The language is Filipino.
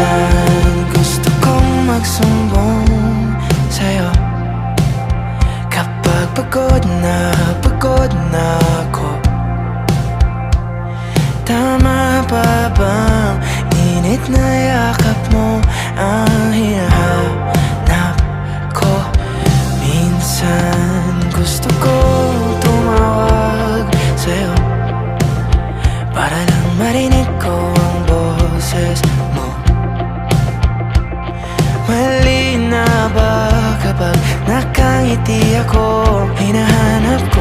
Minsan gusto kong magsumbong sa'yo. Kapag pagod na, pagod na ako. Tama pa bang init na yakap mo Ang hinahanap ko? Minsan gusto kong tumawag sa'yo Para lang أيديكم هنا هنبكم